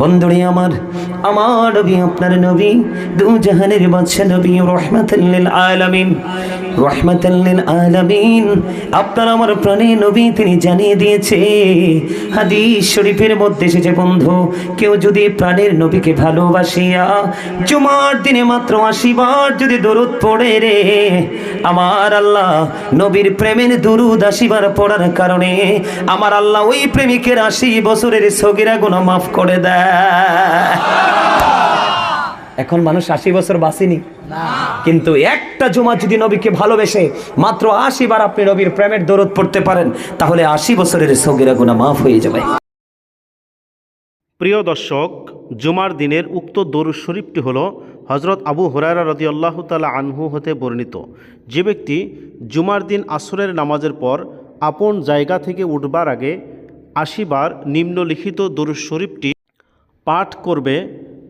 বন্ধুরে আমার আমার নবী আপনার নবী দু জাহানের বাদশা নবী রহমাতাল্লিল আলামিন। রহমাতাল্লিল আলামিন। আপনার আমার প্রাণে নবী তিনি জানিয়ে দিয়েছে, হাদিস শরীফের মধ্যে এসেছে, বন্ধু, কেউ যদি প্রাণের নবীকে ভালোবাসিয়া জুমার দিনে মাত্র আশিবার যদি দরুদ পড়ে রে, আমার আল্লাহ নবীর প্রেমের দুরুদ আশিবার পড়ার কারণে আমার আল্লাহ ওই প্রেমিকের আশি বছরের সগিরা গুণা মাফ করে দেয়। এখন মানুষ আশি বছর বাঁচিনি। কিন্তু একটা জমা যদি নবীকে ভালোবেসে মাত্র আশি বার আপনি নবীর প্রেমের দরদ পড়তে পারেন তাহলে আশি বছরের সগিরা গুণা মাফ হয়ে যাবে। প্রিয় দর্শক জুমার দিনের উক্ত দরুদ শরীফটি হল হজরত আবু হুরায়রা রদি আল্লাহ তালা আনহু হতে বর্ণিত। যে ব্যক্তি জুমার দিন আসরের নামাজের পর আপন জায়গা থেকে উঠবার আগে আশিবার নিম্নলিখিত দরুদ শরীফটি পাঠ করবে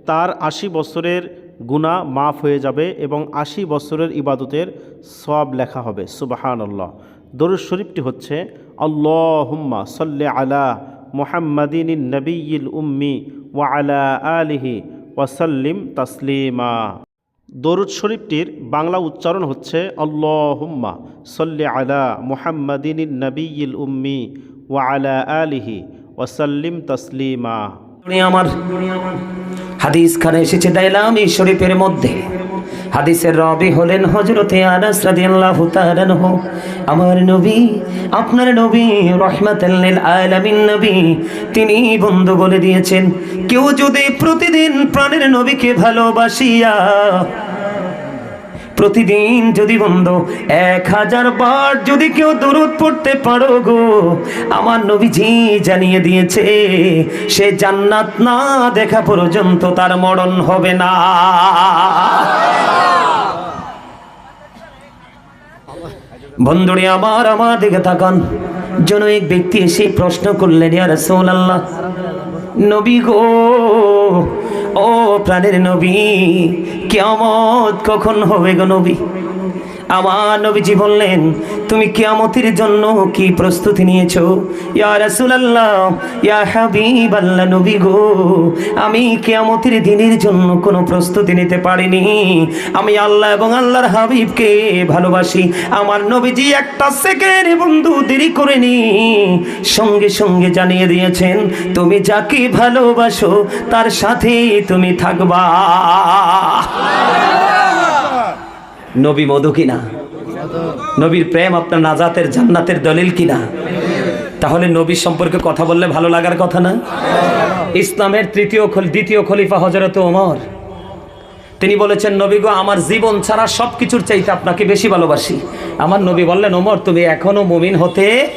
তার আশি বছরের গুণা মাফ হয়ে যাবে এবং আশি বছরের ইবাদতের সব লেখা হবে। সুবাহান আল্লাহ দরুদ শরীফটি হচ্ছে, আল্লাহুম্মা সাল্লি আলা মুহাম্মাদিন নবীল উম্মি ওয়া আলা আলিহি ওয়াসাল্লিম তাসলিমা। দরুদ শরীফটির বাংলা উচ্চারণ হচ্ছে, আল্লাহুম্মা সাল্লি আলা মুহাম্মাদিন নবীল উম্মি ওয়া আলা আলিহি ওয়াসাল্লিম তাসলিমা। আমার হাদিস খানে এসেছে দাইলাম শরীফের মধ্যে। হাদিসের রবি হলেন হজরতে আনাস রাদিয়াল্লাহু তাআলা আমার নবী, আপনার নবী রহমাতাল্লিল আলামিন নবী, তিনি বন্ধু বলে দিয়েছেন, কেউ যদি প্রতিদিন প্রাণের নবীকে ভালোবাসিয়া প্রতিদিন যদি বন্ধু, এক হাজার বার যদি কেউ দূরত পড়তে পারো গো, আমার নবীজি জানিয়ে দিয়েছে, সে জান্নাত না দেখা পর্যন্ত তার মরণ হবে না। বন্ধুরে আমার আমার দিকে তাকান। এক ব্যক্তি এসে প্রশ্ন করলেন, ইয়া রাসূলুল্লাহ, নবী গো ও প্রাণের নবী কেমত কখন হবে গো নবী? আমার নবীজি বললেন, তুমি কিয়ামতের জন্য কি প্রস্তুতি নিয়েছো? ইয়া রাসূলুল্লাহ, ইয়া হাবিবাল্লাহ নবী গো, আমি কিয়ামতের দিনের জন্য কোনো প্রস্তুতি নিতে পারিনি। আমি আল্লাহ এবং আল্লাহর হাবিবকে ভালোবাসি। আমার নবীজি একটা সেকেন্ড বন্ধু দেরি করেনি। সঙ্গে সঙ্গে জানিয়ে দিয়েছেন, তুমি যাকে ভালোবাসো, তার সাথে তুমি থাকবা। নবী মধু কিনা? নবীর প্রেম আপনার নাজাতের জান্নাতের দলিল কিনা? তাহলে নবীর সম্পর্কে কথা বললে ভালো লাগার কথা না? ইসলামের তৃতীয় দ্বিতীয় খলিফা হজরত ওমর। তিনি বলেছেন, নবী গো, আমার জীবন ছাড়া সব কিছুর চাইতে আপনাকে বেশি ভালোবাসি। আমার নবী বললেন, ওমর, তুমি এখনও মুমিন হতে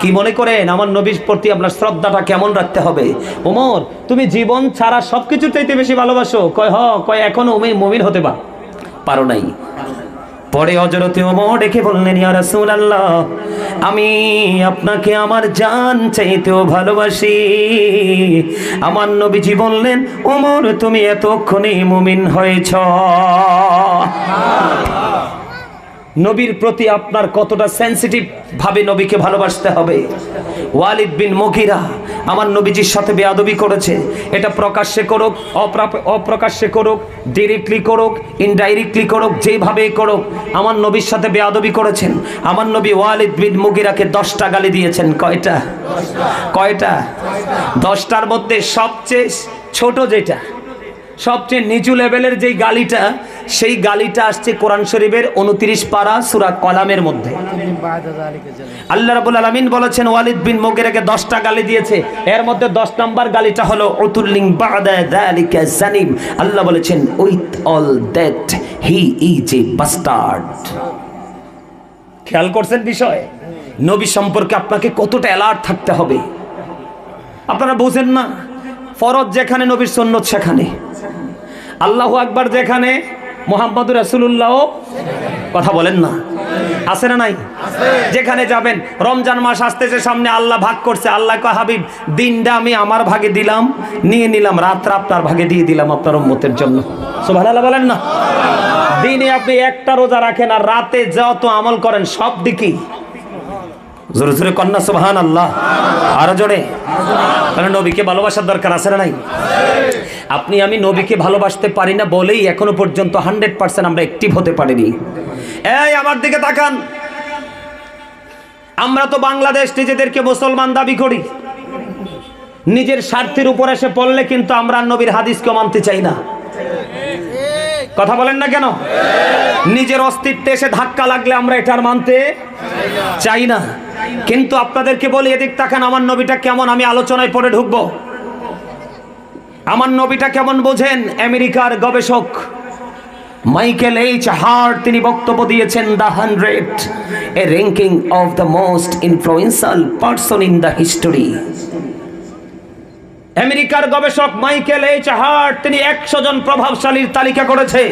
কি মনে করেন? আমার নবীর প্রতি আপনার শ্রদ্ধাটা কেমন রাখতে হবে? ওমর, তুমি জীবন ছাড়া সব কিছুর চাইতে বেশি ভালোবাসো। কয়, হ, কয়, এখনও মুমিন হতে বা পারো নাই। পরে হজরতে ওমর ডেকে বললেন, ইয়া রাসূলুল্লাহ, আমি আপনাকে আমার জান চাইতেও ভালোবাসি। আমার নবীজি বললেন, ওমর, তুমি এতক্ষণে মুমিন হয়েছ। নবীর প্রতি আপনার কতটা সেন্সিটিভ ভাবে নবীকে ভালোবাসতে হবে। ওয়ালিদ বিন মকিরা আমার নবীজির সাথে বেয়াদবি করেছে। এটা প্রকাশ্যে করুক অপ্রা- অপ্রকাশ্যে করুক ডিরেক্টলি করুক ইনডাইরেক্টলি করুক যেভাবে করুক, আমার নবীর সাথে বেয়াদবি করেছেন। আমার নবী ওয়ালিদ বিন মুগিরাকে দশটা গালি দিয়েছেন। কয়টা? কয়টা? দশটার মধ্যে সবচেয়ে ছোট যেটা, সবচেয়ে নিচু লেভেলের যেই গালিটা সেই গালিটা আসছে কোরআন শরীফের উনত্রিশ পারা সুরা কলামের মধ্যে। আল্লাহ রাবুল আলমিন বলেছেন, ওয়ালিদ বিন মোগেরাকে দশটা গালি দিয়েছে। এর মধ্যে দশ নম্বর গালিটা হলো অতুল্লিং জানিম। আল্লাহ বলেছেন, with all that he is a bastard. খেয়াল করছেন বিষয়? নবী সম্পর্কে আপনাকে কতটা অ্যালার্ট থাকতে হবে? আপনারা বোঝেন না, ফরজ যেখানে, নবীর সন্ন্যত সেখানে। আল্লাহ আকবার যেখানে মোহাম্মদুর রাসুল্লাহ কথা বলেন না। আছে না নাই? যেখানে যাবেন, রমজান মাস আসতেছে, সামনে আল্লাহ ভাগ করছে, আল্লাহ কয়, হাবিব, দিনটা আমি আমার ভাগে দিলাম, নিয়ে নিলাম রাতটা আপনার ভাগে দিয়ে দিলাম আপনার উম্মতের জন্য। সুবহানাল্লাহ বলেন না। দিনে আপনি একটা রোজা রাখেন আর রাতে যত আমল করেন, সব দিকেই জোরে জোরে কন্যা সুবহান আল্লাহ আরও জোরে। তাহলে নবীকে ভালোবাসার দরকার আছে না নাই? আপনি, আমি নবীকে ভালোবাসতে পারি না বলেই এখনও পর্যন্ত হান্ড্রেড পার্সেন্ট আমরা অ্যাক্টিভ হতে পারিনি। এই, আমার দিকে তাকান। আমরা তো বাংলাদেশ নিজেদেরকে মুসলমান দাবি করি। নিজের স্বার্থের উপর এসে পড়লে কিন্তু আমরা নবীর হাদিসকে মানতে চাই না। কথা বলেন না কেন? নিজের অস্তিত্বে এসে ধাক্কা লাগলে আমরা এটার মানতে চাই না। কিন্তু আপনাদেরকে বলি, এদিক তাকান, আমার নবীটা কেমন? আমি আলোচনায় পড়ে ঢুকবো। আমার নবীটা কেমন বোঝেন? আমেরিকার গবেষক মাইকেল এইচ হার্ট, তিনি বক্তব্য দিয়েছেন, the hundred, a ranking of the most influential person in the history. আমেরিকার গবেষক মাইকেল এইচ হার্ট, তিনি একশো জন প্রভাবশালীর তালিকা করেছে।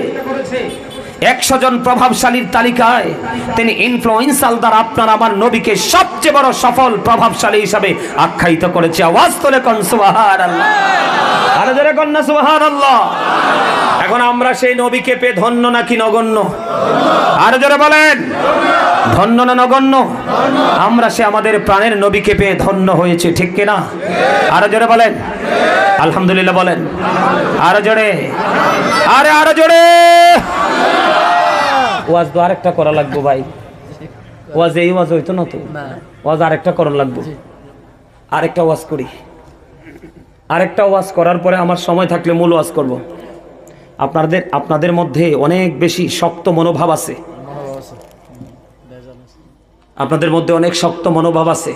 একশো জন প্রভাবশালীর তালিকায় তিনি ইনফ্লুয়েন্সাল দ্বারা আপনার আমার নবীকে সবচেয়ে বড় সফল প্রভাবশালী হিসাবে আখ্যায়িত করেছে। আওয়াজ তোলে কন সুবহান আল্লাহ আরে জোরে কন্যা সুবহান আল্লাহ এখন আমরা সেই নবীকে পেয়ে ধন্য নাকি নগণ্য? আরে জোরে বলেন। ধন্য না নগণ্য? আমরা সে আমাদের প্রাণের নবীকে পেয়ে ধন্য হয়েছে, ঠিক কিনা? আরও জোরে বলেন। আলহামদুলিল্লাহ বলেন। আরও জোরে। আরে, আরও জোরে। ওয়াজ তো আরেকটা করা লাগবো ভাই। ওয়াজ এই ওয়াজ হইতো না তো? ওয়াজ আরেকটা করা লাগবো। আরেকটা ওয়াজ করি। আরেকটা ওয়াজ করার পরে আমার সময় থাকলে মূল ওয়াজ করব। আপনাদের আপনাদের মধ্যে অনেক বেশি শক্ত মনোভাব আছে। আপনাদের মধ্যে অনেক শক্ত মনোভাব আছে।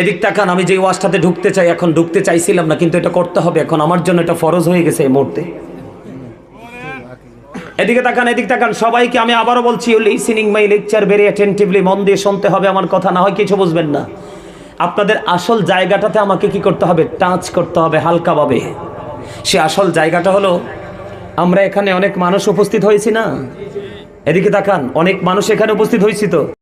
এদিক তাকান আমি যে ওয়াজটাতে ঢুকতে চাই এখন ঢুকতে চাইছিলাম না কিন্তু এটা করতে হবে। এখন আমার জন্য এটা ফরজ হয়ে গেছে এই মুহূর্তে। এদিকে তাকান, এদিক তাকান। সবাইকে আমি আবারও বলছি listening my lecture very attentively মন দিয়ে শুনতে হবে, আমার কথা না হয় কিছু বুঝবেন না। আপনাদের আসল জায়গাটাতে আমাকে কি করতে হবে? টাচ করতে হবে হালকাভাবে। সে আসল জায়গাটা হলো, আমরা এখানে অনেক মানুষ উপস্থিত হয়েছি না? এদিকে তাকান, অনেক মানুষ এখানে উপস্থিত হয়েছি তো।